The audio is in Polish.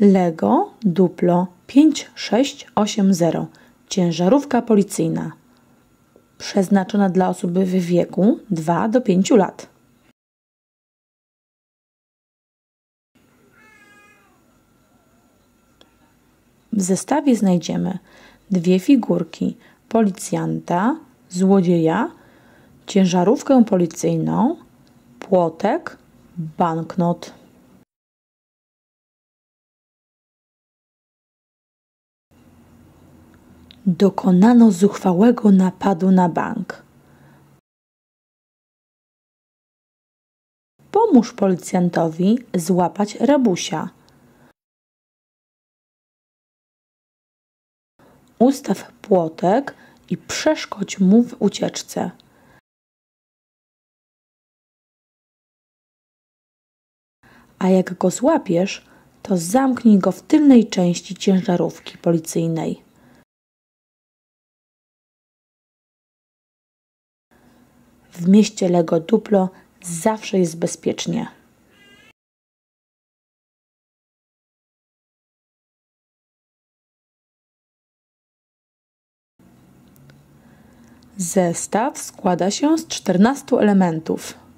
Lego Duplo 5680 ciężarówka policyjna przeznaczona dla osoby w wieku 2 do 5 lat. W zestawie znajdziemy dwie figurki policjanta, złodzieja, ciężarówkę policyjną, płotek, banknot. Dokonano zuchwałego napadu na bank. Pomóż policjantowi złapać rabusia. Ustaw płotek i przeszkodź mu w ucieczce. A jak go złapiesz, to zamknij go w tylnej części ciężarówki policyjnej. W mieście Lego Duplo zawsze jest bezpiecznie. Zestaw składa się z 14 elementów.